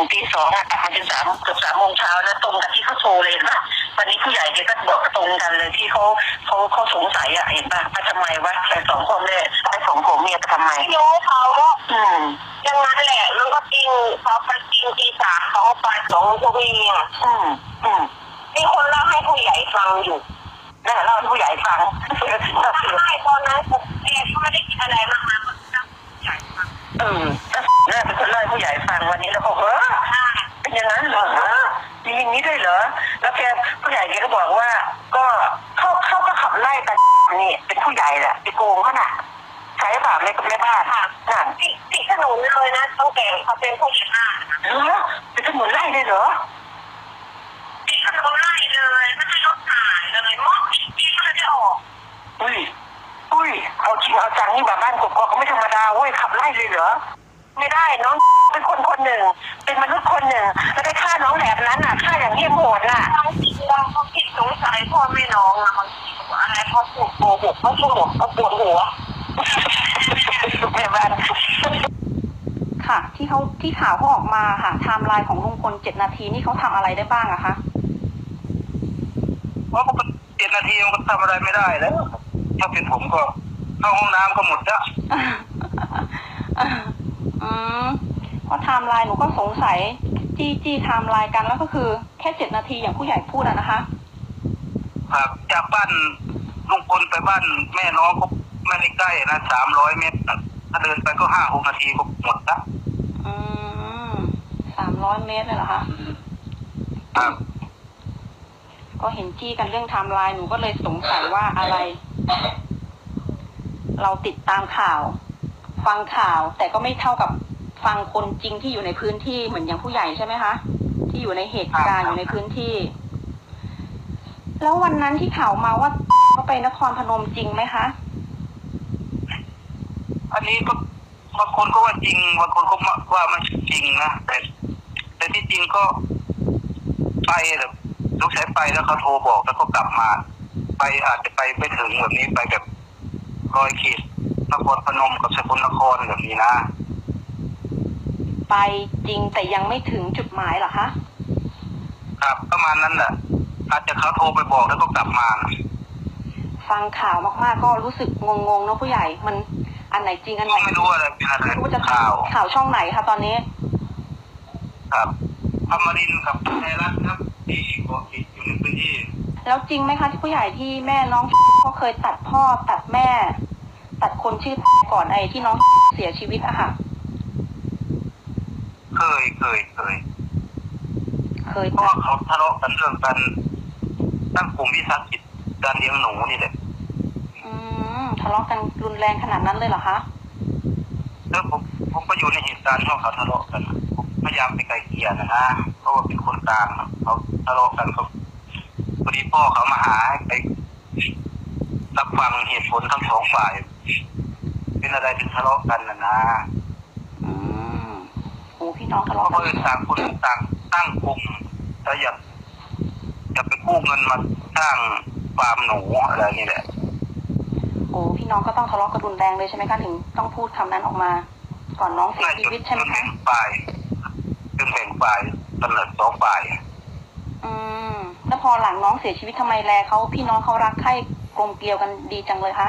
ถึงตีสองอะกลับมาถึงสามเกือบสามโมงเช้าแล้วตรงกับที่เขาโทรเลยเห็นปะวันนี้ผู้ใหญ่แกก็บอกตรงกันเลยที่เขาเขาเขาสงสัยอะเห็นปะไปทำไมวะไอ้สองคนเนี่ยไอ้สองผัวเมียไปทำไมโย้เขาก็อืมอย่างนั้นแหละมันก็จริงเขาไปจริงตีสามเขาก็ไปสองชั่วโมงอืมอืมมีคนเล่าให้ผู้ใหญ่ฟังอยู่นั่นแหละเล่าให้ผู้ใหญ่ฟังใช่ตอนนั้นผมเองก็ไม่ได้คิดอะไรมากนะมันก็ผู้ใหญ่ฟังเออ เขาเป็นผู้ใหญ่บ้านเหรอเป็นถนนไล่เลยเหรอติดถนนไล่เลยไม่ให้รถผ่านเลยมองจริงๆก็เลยได้ออกอุ้ยอุ้ยเอาจริงเอาจังนี่แบบบ้านกบก็ไม่ธรรมดาเว้ยขับไล่เลยเหรอไม่ได้น้องเป็นคนคนหนึ่ง เป็นมนุษย์คนหนึ่งแล้วได้ฆ่าน้องแบบนั้นน่ะฆ่าอย่างเหี้ยมโหดน่ะบางทีเราก็คิดสงสัยพ่อแม่น้องอะบางทีว่าอะไรเขาปวดโกหกเขาปวดเขาปวดหัวแม่บ้าน ค่ะ ที่เขาที่ข่าวเขาออกมาค่ะไทม์ไลน์ของลุงพลเจ็ดนาทีนี่เขาทำอะไรได้บ้างอะคะเพราะมันเจ็ดนาทีมันก็ทำอะไรไม่ได้แล้วถ้าเป็นผมก็เข้าห้องน้ำก็หมดละอืมเพราะไทม์ไลน์หนูก็สงสัยจี้จี้ไทม์ไลน์กันแล้วก็คือแค่เจ็ดนาทีอย่างผู้ใหญ่พูดอะนะคะ ครับจากบ้านลุงพลไปบ้านแม่น้องก็ไม่ได้ใกล้นะสามร้อยเมตรนะ ถ้าเดินไปก็ห้าหกนาทีก็หมดละอืมสามร้อยเมตรเลยเหรอคะครับ ก็เห็นจี้กันเรื่องไทม์ไลน์หนูก็เลยสงสัยว่าอะไร เราติดตามข่าว ฟังข่าว แต่ก็ไม่เท่ากับฟังคนจริงที่อยู่ในพื้นที่เหมือนอย่างผู้ใหญ่ใช่ไหมคะที่อยู่ในเหตุการณ์อยู่ในพื้นที่ แล้ววันนั้นที่ข่าวมาว่าเขาไปนครพนมจริงไหมคะ อันนี้ก็บางคนก็ว่าจริงบางคนก็ว่ามันจริงนะแต่แต่ที่จริงก็ไปแบบลูกชายไปแล้วเขาโทรบอกแล้วก็กลับมา ไปอาจจะไปไม่ถึงแบบนี้ไปแบบร้อยขีดนครพนมกับสกลนครแบบนี้นะ ไปจริงแต่ยังไม่ถึงจุดหมายเหรอคะครับประมาณนั้นแหละอาจจะเขาโทรไปบอกแล้วก็กลับมา ฟังข่าวมากๆก็รู้สึกงงๆเนอะผู้ใหญ่มัน อันไหนจริงอันไหนก็ไม่รู้อะไรเป็นอะไรไม่รู้ว่าจะข่าวข่าวช่องไหนคะตอนนี้ ครับอมรินทร์กับไทยรัฐครับที่เกาะติดอยู่ในพื้นที่ แล้วจริงไหมคะที่ผู้ใหญ่ที่แม่น้องเขาเคยตัดพ่อตัดแม่ ตัดคนชื่อก่อนไอ้ที่น้องเสียชีวิตอะค่ะ เคยเคยเคยเคยเพราะตัว่าดเขาทะเลาะกันเรื่องการตั้งกลุ่มวิสาหกิจการเลี้ยงหนูนี่แหละอืม ทะเลาะกันรุนแรงขนาดนั้นเลยเหรอคะแล้วผมผมก็อยู่ในเหตุการณ์ที่เขาทะเลาะกันผมพยายามไปไกลเกลี่ยนะนะเพราะว่าเป็นคนกลางนะเขาทะเลาะกันเขาพอดีพ่อเขามาหาให้ไปรับฟังเหตุผลทั้งสองฝ่าย เป็นอะไรถึงทะเลาะกันนะนะอืมโอ้พี่น้องทะเพเลาะราะกัเพื่อนนต่างคนต่างตั้งกลุ่มแล้วอยากจะไปกู้เงินมาสร้างฟาร์มหนูอะไรนี่แหละ โอ้พี่น้องก็ต้องทะเลาะกันรุนแรงเลยใช่ไหมคะถึงต้องพูดคำนั้นออกมา ก่อนน้องเสียชีวิตใช่ไหมจนคะแบ่งฝ่ายจนแบ่งฝ่ายกำเนิดสองฝ่ายอืม แล้วพอหลังน้องเสียชีวิตทำไมแลเขาพี่น้องเขารักใคร่กลมเกลียวกันดีจังเลยคะ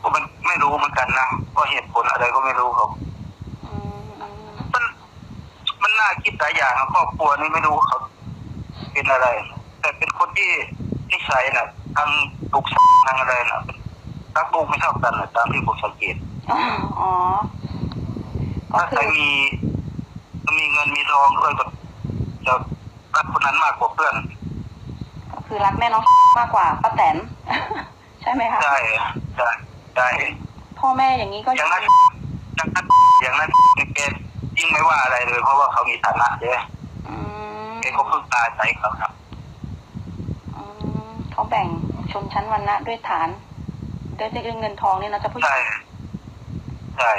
ก็มันไม่รู้เหมือนกันนะก็เหตุผลอะไรก็ไม่รู้ครับ อืมอืมมันมันน่าคิดหลายอย่างนะครอบครัวนี้ไม่รู้เขาเป็นอะไร แต่เป็นคนที่ นิสัยนะทางลูกสาวทางอะไรนะรักลูกไม่เท่ากันนะตามที่ผมสังเกตอ๋ออ๋อก็ถ้าคืใครอมีมีเงินมีทองด้วยก็จะรักคนนั้นมากกว่าเพื่อนก็คือรักแม่น้องมากกว่าป้าแตน ใช่ไหมคะใช่ใช่ใช่พ่อแม่อย่างนี้ก็อย่างนั้นอย่างนั้นอย่างนั้นแกยิ่งไม่ว่าอะไรเลย เพราะว่าเขามีฐานะเยอะอืม แกก็พึ่งตาใจเขาครับ อืมเขาแบ่ง ชนชั้นวรรณะด้วยฐานด้วยเรื่องเงินทองนี่นะจ๊ะผู้ใหใช่ญ่ใช่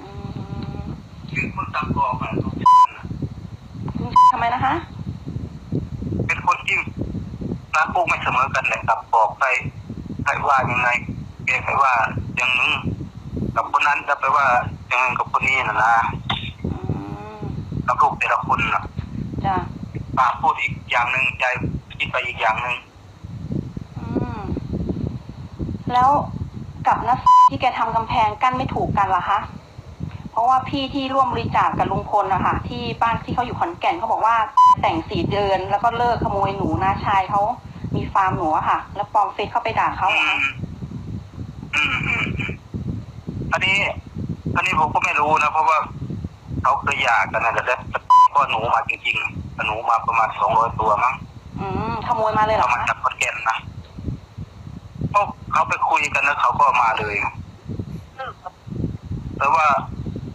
อืมคือคนตามกองอะทำไมนะคะ เป็นคนที่รักลูกไม่เสมอกันเลยครับบอกใครใครว่ายังไงแกใครว่าอย่างนึงกับคนนั้นจะไปว่าอย่างนึงกับคนนี้นะนะอืมกับลูกแต่ละคนนะจ้ะปากพูดอีกอย่างหนึ่งใจคิดไปอีกอย่างหนึ่ง อืม แล้วกับนักที่แกทำกำแพงกั้นไม่ถูกกันล่ะคะ เพราะว่าพี่ที่ร่วมบริจาคกับลุงพลนะคะที่บ้านที่เขาอยู่ขอนแก่นเขาบอกว่าแต่งสีเดือนแล้วก็เลิกขโมยหนูนาชายเขามีฟาร์มหนูอะค่ะ แล้วปลอมเฟซเข้าไปด่าเขาอืเหรอคะมอืมอืมอืมอันนี้ อันนี้ผมก็ไม่รู้นะเพราะว่าเขาเคยหย่ากันนะแต่แล้วก็หนูมาจริงๆหนูมาประมาณสองร้อยตัวมั้งอืมขโมยมาเลยเหรเขาอมาคะจากขอนแก่นนะ เพราะเขาไปคุยกันแล้วเขาก็มาเลยแต่ว่า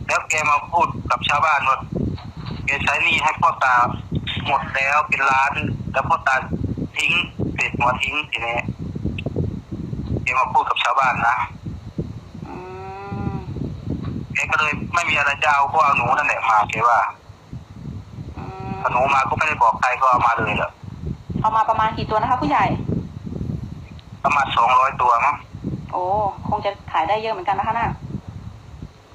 แล้วแกมาพูดกับชาวบ้านว่าแกใช้หนี้ให้พ่อตาหมดแล้วเป็นล้าน แล้วพ่อตาทิ้งเศษหัวทิ้งทีนี้แกมาพูดกับชาวบ้านนะอืมแกก็เลยไม่มีอะไรจะเอาก็เอาหนูนั่นแหละมาแกว่าอืมเอาหนูมาก็ไม่ได้บอกใครก็เอามาเลยแหละเอามาประมาณกี่ตัวนะคะผู้ใหญ่ ประมาณสองร้อยตัวมั้งโอ้คงจะขายได้เยอะเหมือนกันนะคะน่ะ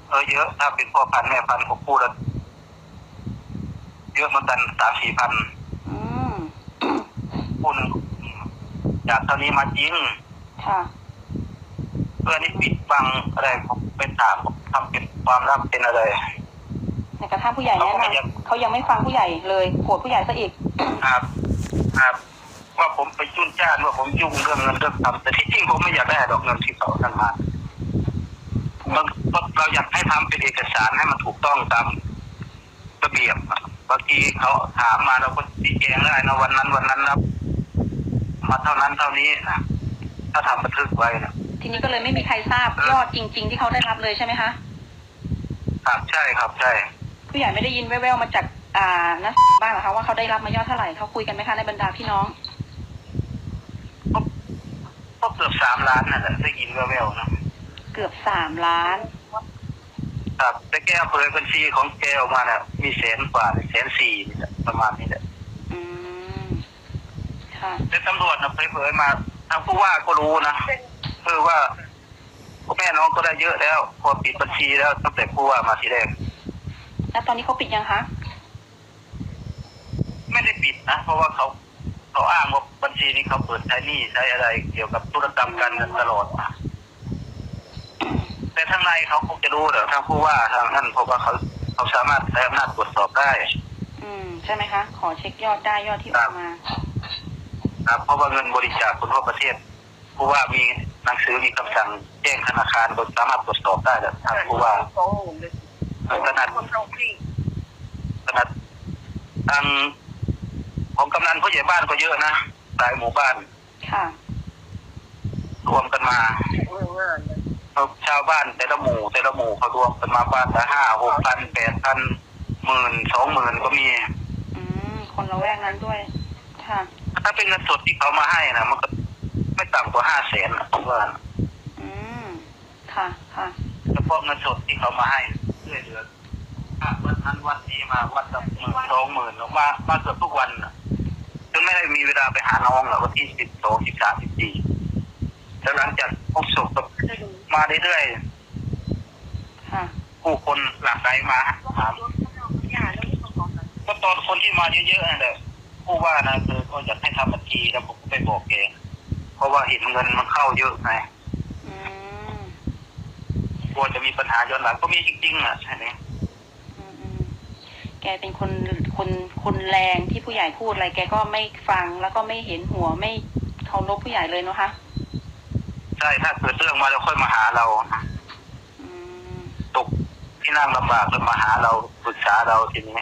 เออเยอะถ้าเป็นพ่อพันธุ์แม่พันธุ์ผมพูดแล้วเยอะเหมือนกันสามสี่พันอืมคู่หนึ่งจากเท่านี้มาจริงค่ะเพื่อนนี่ปิดบังอะไรผมเป็นถามผมทำเป็นความลับเป็นอะไรในกระทั่งผู้ใหญ่แนะนำเขายังไม่ฟังผู้ใหญ่เลยโกรธผู้ใหญ่ซะอีกครับ ครับ ว่าผมไปจุนจ้านว่าผมยุ่งเรื่องเงินเรื่องทำแต่ที่จริงผมไม่อยากได้ดอกเงินที่เขาท่านมาบางเราอยากให้ทำเป็นเอกสารให้มันถูกต้องตามระเบียบบางทีเขาถามมาเราก็ชี้แจงได้นะวันนั้นวันนั้นนะมาเท่านั้นเท่านี้นะถ้าทำบันทึกไว้นะทีนี้ก็เลยไม่มีใครทราบยอดจริง ๆ ที่เขาได้รับเลยใช่ไหมคะครับใช่ครับใช่ผู้ใหญ่ไม่ได้ยินแว่วๆมาจากอ่านักบ้างเหรอคะว่าเขาได้รับมายอดเท่าไหร่เขาคุยกันไหมคะในบรรดาพี่น้องก็ เกือบสามล้านนั่นแหละได้ยินแว่วๆนะเกือบสามล้าน ครับแต่แกเผยบัญชีของแกออกมาเนี่ยมีแสนกว่าแสนสี่นี่แหละประมาณนี้แหละอืมค่ะแต่ตำรวจนะเผยๆมาทางผู้ว่าก็รู้นะคือว่าพ่อแม่น้องก็ได้เยอะแล้วพอปิดบัญชีแล้วตั้งแต่ผู้ว่ามาทีแรกแล้วตอนนี้เขาปิดยังคะไม่ได้ปิดนะเพราะว่าเขา เขาอ้างว่าบัญชีนี้เขาเปิดใช้หนี้ใช้อะไร เกี่ยวกับธุรกรรมการเงินตลอดนะแต่ทางในเขาคงจะรู้เดี๋ยวทางผู้ว่าทางท่านเพราะว่าเขาเขาสามารถใช้อำนาจตรวจสอบได้ อืม ใช่ไหมคะ ขอเช็คยอดได้ยอดที่ออกมา ครับเพราะว่าเงินบริจาคคนทั่วประเทศ ผู้ว่ามีหนังสือมีคำสั่งแจ้งธนาคารก็สามารถตรวจสอบได้แล้วทางผู้ว่าสองหมื่นเลยขนาดคนเราพี่ขนาดทาง ของกำนันผู้ใหญ่บ้านก็เยอะนะหลายหมู่บ้าน ค่ะ รวมกันมาเมืองงานเลยชาวบ้านแต่ละหมู่แต่ละหมู่เขารวมกันมาบ้านละห้าหกพันแปดพันหมื่นสองหมื่นก็มี อืม คนละแวกนั้นด้วย ค่ะ ถ้าเป็นเงินสดที่เขามาให้นะมันก็ไม่ต่ำกว่าห้าแสนนะผมว่านะอืม ค่ะ ค่ะเฉพาะเงินสดที่เขามาให้ช่วยเหลืออะวันนั้นวันนี้มาวันละหมื่นสองหมื่นมามาเกือบทุกวันน่ะจน ไม่ได้มีเวลาไปหาน้องหรอกวันที่สิบสองสิบสามสิบสี่แล้วหลังจากพบศพก็มาเรื่อยค่ะๆผู้คนหลั่งไหลมาถามอย่าแล้วนี่ของของนั้นก็ตอนคนที่มาเยอะๆนั่นแหละผู้ว่านะคือก็อยากให้ทำบัญชีแล้วผมก็ไปบอกแกเพราะว่าเห็นเงินมันเข้าเยอะไงอืมกลัวจะมีปัญหาย้อนหลังก็มีจริงๆอะใช่ไหมอืมอืมแกเป็นคนคนคนแรงที่ผู้ใหญ่พูดอะไรแกก็ไม่ฟังแล้วก็ไม่เห็นหัวไม่เคารพผู้ใหญ่เลยเนาะคะใช่ถ้าเกิดเรื่องมาแล้วค่อยมาหาเรานะอืมตกที่นั่งลำบากแล้วมาหาเราปรึกษาเราทีนี้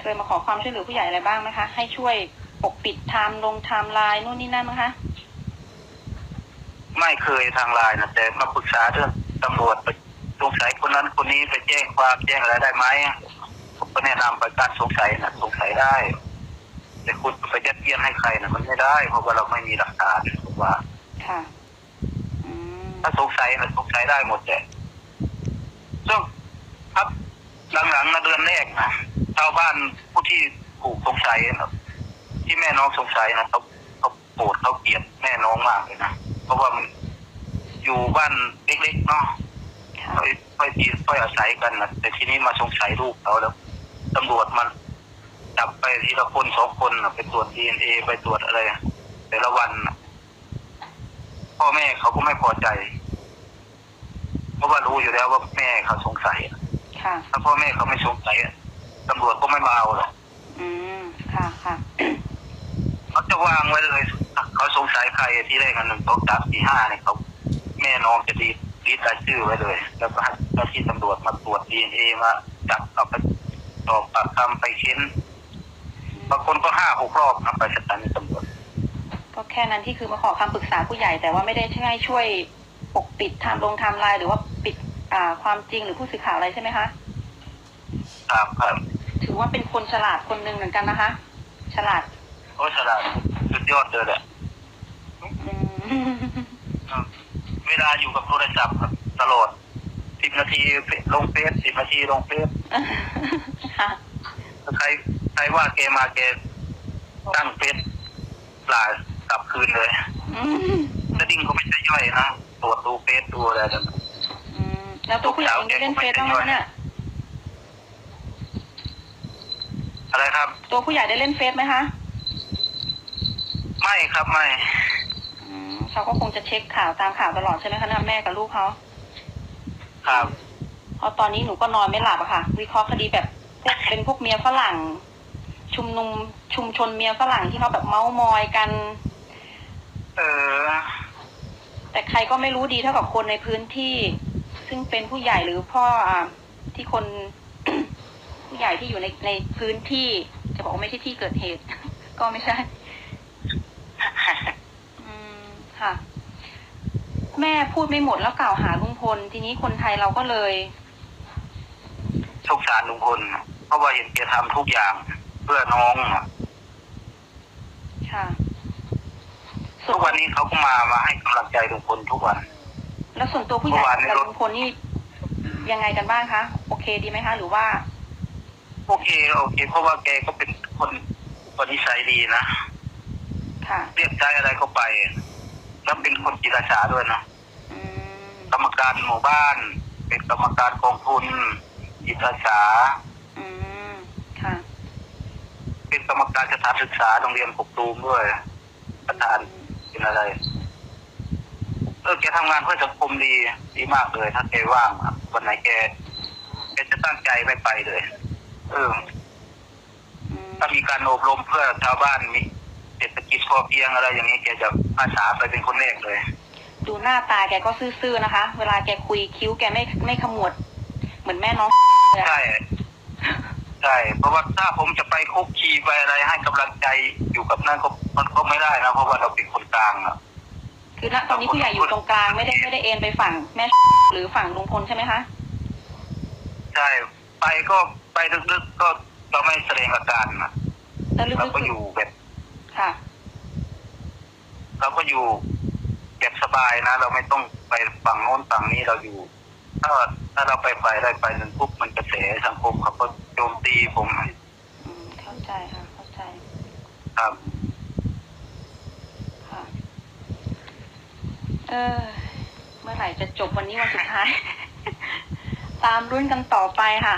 เคยมาขอความช่วยเหลือผู้ใหญ่อะไรบ้างไหมคะ ให้ช่วยปกปิดไทม์ลงไทม์ไลน์นู่นนี่นั่นไหมคะ ไม่เคยทางไลน์นะแต่มาปรึกษาเรื่องตำรวจไปสงสัยคนนั้นคนนี้ไปแจ้งความแจ้งอะไรได้ไหม ผมก็แนะนำไปการสงสัยนะสงสัยได้แต่คุณไปยัดเยียดให้ใครนะมันไม่ได้ เพราะว่าเราไม่มีหลักฐานผมว่าค่ะอืมถ้าสงสัยนะสงสัยได้หมดแต่ซึ่งครับหลังๆนะเดือนแรกนะชาวบ้านผู้ที่ถูกสงสัยนะที่แม่น้องสงสัยนะเขาเขาโกรธเขาเกลียดแม่น้องมากเลยนะเพราะว่ามันอยู่บ้านเล็กๆเนาะค่ะค่อยค่อยดีค่อยอาศัยกันนะแต่ทีนี้มาสงสัยลูกเขาแล้ว ตำรวจมันจับไปทีละคนสองคนน่ะไปตรวจดีเอ็นเอไปตรวจอะไรอะแต่ละวันน่ะพ่อแม่เขาก็ไม่พอใจ เพราะว่ารู้อยู่แล้วว่าแม่เขาสงสัยค่ะ ถ้าพ่อแม่เขาไม่สงสัยอะตำรวจก็ไม่มาเอาหรอกอืม ค่ะค่ะ เขาจะวางไว้เลยเขาสงสัยใครที่แรกอันหนึ่งสองสามสี่ห้าเนี่ยเขาแม่น้องจะดีดีรายชื่อไว้เลย แล้วก็ให้เจ้าที่ตำรวจมาตรวจดีเอ็นเอมาจับเอาไป สอบปากคำไปเค้นบางคนก็ห้าหกรอบนะไปสถานีตำรวจก็แค่นั้นที่คือมาขอคำปรึกษาผู้ใหญ่ แต่ว่าไม่ได้ให้ช่วยปกปิดไทม์ลงไทม์ไลน์หรือว่าปิดอ่าความจริงหรือผู้สื่อข่าวอะไรใช่ไหมคะครับครับถือว่าเป็นคนฉลาดคนหนึ่งเหมือนกันนะคะ ฉลาดโอ้ฉลาดสุดยอดเลยแหละอืมเวลาอยู่กับโทรศัพท์ตลอด สิบนาทีลงเฟซสิบนาทีลงเฟซค่ะใครใครว่าแกมาแกตั้งเฟซปลากลับคืนเลยอืมสดิ้งก็ไม่ใช่ย่อยนะตรวจดูเฟซดูอะไรนั่นอืมแล้วตัวผู้ใหญ่เองได้เล่นเฟซบ้างไหมคะเนี่ยอะไรครับ ตัวผู้ใหญ่ได้เล่นเฟซไหมคะ ไม่ครับไม่อืมเขาก็คงจะเช็คข่าวตามข่าวตลอดใช่ไหมคะเนี่ยแม่กับลูกเขา ครับเพราะตอนนี้หนูก็นอนไม่หลับอะค่ะ วิเคราะห์คดีแบบพวกเป็นพวกเมียฝรั่ง ชุมนุมชุมชนเมียฝรั่งที่เขาแบบเมาส์มอยกัน เออ แต่ใครก็ไม่รู้ดีเท่ากับคนในพื้นที่ ซึ่งเป็นผู้ใหญ่หรือพ่ออ่าที่คน ผู้ใหญ่ที่อยู่ในในพื้นที่ จะบอกว่าไม่ใช่ที่เกิดเหตุ ก็ไม่ใช่ อืมค่ะ แม่พูดไม่หมดแล้วกล่าวหาลุงพล ทีนี้คนไทยเราก็เลย สงสารลุงพลเพราะว่าเห็นแกทำทุกอย่างเพื่อน้องอะค่ะส่ทุวนกวันนี้เขาก็มามาให้กำลังใจลุงพลทุกวัน แล้วส่วนตัวผู้ใหญ่เมื่อวานนี้กับรถ ลุงพลนี่ยังไงกันบ้างคะ โอเคดีไหมคะ หรือว่า โอเคโอเค เพราะว่าแกก็เป็นคนคนนิสัยดีนะค่ะ เรียกใจอะไรก็ไป แล้วเป็นคนจิตอาสาด้วยนะอืมกรรมการหมู่บ้าน เป็นกรรมการกองทุนจิตอาสา อืมค่ะ เป็นกรรมการสถานศึกษาโรงเรียนปกตูมด้วย ประธานเป็นอะไร เออแกทำงานเพื่อสังคมดีดีมากเลย ถ้าแกว่างอะวันไหนแกแกจะตั้งใจไม่ไปเลย เออ อืมถ้ามีการอบรมเพื่อชาวบ้านมีเศรษฐ กิจพอเพียงอะไรอย่างนี้แกจะอาสาไปเป็นคนแรกเลย ดูหน้าตาแกก็ซื่อๆนะคะ เวลาแกคุยคิ้วแกไม่ไม่ขมวด เหมือนแม่น้องเลยอะใช่ใช่เพราะว่าถ้าผมจะไปคุกคีไปอะไรให้กำลังใจอยู่กับนั่นก็มันก็ไม่ได้นะเพราะว่าเราเป็นคนกลางอะคือณตอนนี้ผู้ใหญ่อยู่ตรงกลางไม่ได้ไม่ได้เอ็นไปฝั่งแม่หรือฝั่งลุงพลใช่ไหมคะใช่ไปก็ไปลึกๆก็เราไม่แสดงอาการนะแล้วลึเรากก็อยู่แบบๆค่ะ เราก็อยู่แบบสบายนะ เราไม่ต้องไปฝั่งโน้นฝั่งนี้เราอยู่ ถ้าถ้าเราไปไปได้ไปหนึ่งปุ๊บมันกระแสสังคมเขาก็โจมตีผมอืมเข้าใจค่ะเข้าใจครับค่ะเออเมื่อไหร่จะจบวันนี้วันสุดท้าย ตามรุ่นกันต่อไปค่ะ